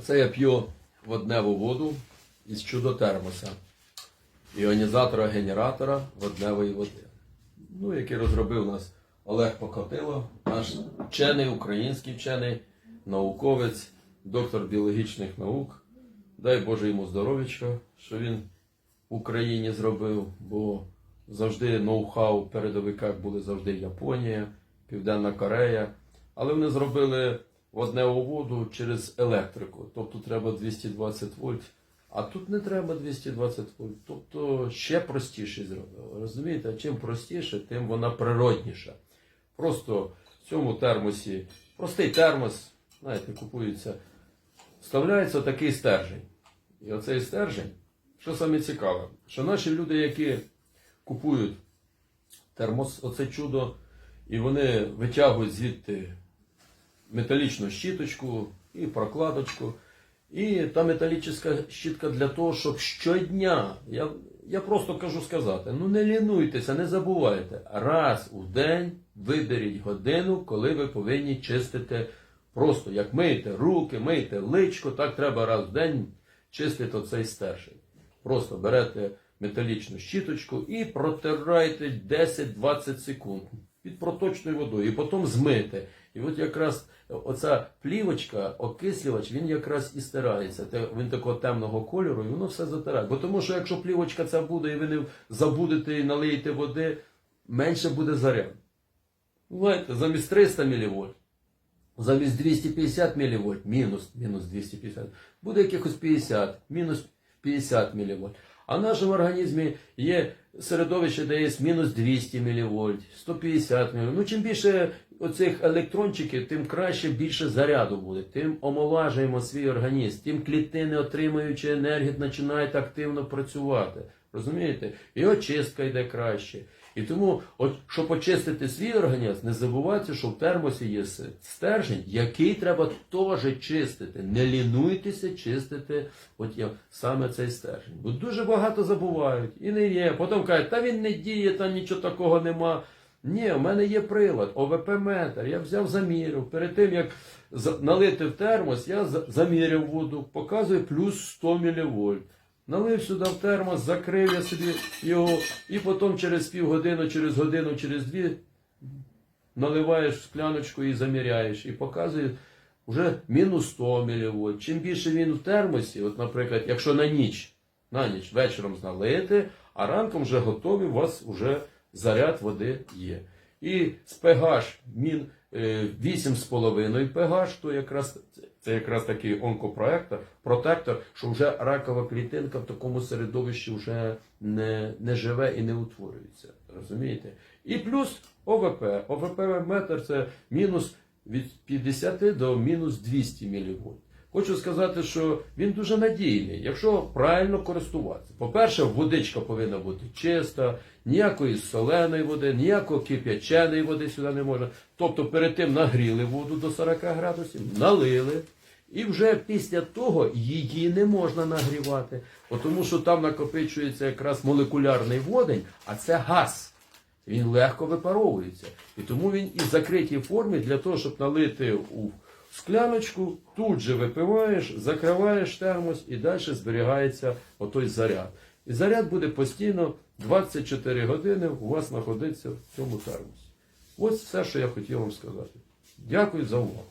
Оце я п'ю водневу воду із чудо-термоса, іонізатора-генератора водневої води. Ну, який розробив нас Олег Покотило, наш вчений, український вчений, науковець, доктор біологічних наук. Дай Боже йому здоров'ячка, що він в Україні зробив, бо завжди ноу-хау в передовиках були завжди Японія, Південна Корея. Але вони зробили водневу воду через електрику. Тобто треба 220 вольт. А тут не треба 220 вольт. Тобто ще простіше зробили. Розумієте, чим простіше, тим вона природніша. Просто в цьому термосі, простий термос, знаєте, купується, вставляється такий стержень. І оцей стержень, що саме цікаве, що наші люди, які купують термос, оце чудо, і вони витягують звідти металічну щіточку і прокладочку. І та металічна щітка для того, щоб щодня, я, я просто кажу сказати, ну не лінуйтеся, не забувайте, раз у день виберіть годину, коли ви повинні чистити просто як миєте руки, миєте личко, так треба раз в день чистити оцей стержень. Просто берете металічну щіточку і протирайте 10-20 секунд під проточною водою, і потім змити. І от якраз оця плівочка, окислювач, він якраз і стирається. Він такого темного кольору, і воно все затирає. Бо тому що якщо плівочка ця буде, і ви не забудете і налиєте води, менше буде заряд. Знаєте, замість 300 мВ, замість 250 мВ, мінус, мінус 250, буде якихось 50, мінус 50 мВ. А в нашому організмі є середовище, де є мінус 200 мВ, 150 мВ. Ну, чим більше оцих електрончиків, тим краще більше заряду буде. Тим омолажуємо свій організм, тим клітини, отримуючи енергію, починають активно працювати. Розумієте? І очистка йде краще. І тому, от, щоб очистити свій організм, не забувайте, що в термосі є стержень, який треба теж чистити. Не лінуйтеся чистити от саме цей стержень. Бо дуже багато забувають. І не є. Потім кажуть, та він не діє, там нічого такого нема. Ні, у мене є прилад, ОВП-метр. Я взяв замірив. Перед тим, як налити в термос, я за- заміряв воду, показує плюс 100 мВ. Налив сюди в термос, закрив я собі його, і потім через півгодини, через годину, через дві наливаєш в скляночку і заміряєш. І показує вже мінус 100 мВ. Чим більше він в термосі, от, наприклад, якщо на ніч, на ніч вечором налити, а ранком вже готовий, у вас вже заряд води є. І з pH мін е, 8,5 pH, то якраз це якраз такий онкопроектор, протектор, що вже ракова клітинка в такому середовищі вже не, не живе і не утворюється. Розумієте? І плюс ОВП. ОВП метр це мінус від 50 до мінус 200 мВ. Хочу сказати, що він дуже надійний, якщо правильно користуватися. По-перше, водичка повинна бути чиста, ніякої соленої води, ніякої кип'яченої води сюди не можна. Тобто перед тим нагріли воду до 40 градусів, налили. І вже після того її не можна нагрівати, тому що там накопичується якраз молекулярний водень, а це газ. Він легко випаровується. І тому він і в закритій формі для того, щоб налити у скляночку, тут же випиваєш, закриваєш термос і далі зберігається отой заряд. І заряд буде постійно 24 години у вас знаходиться в цьому термосі. Ось все, що я хотів вам сказати. Дякую за увагу.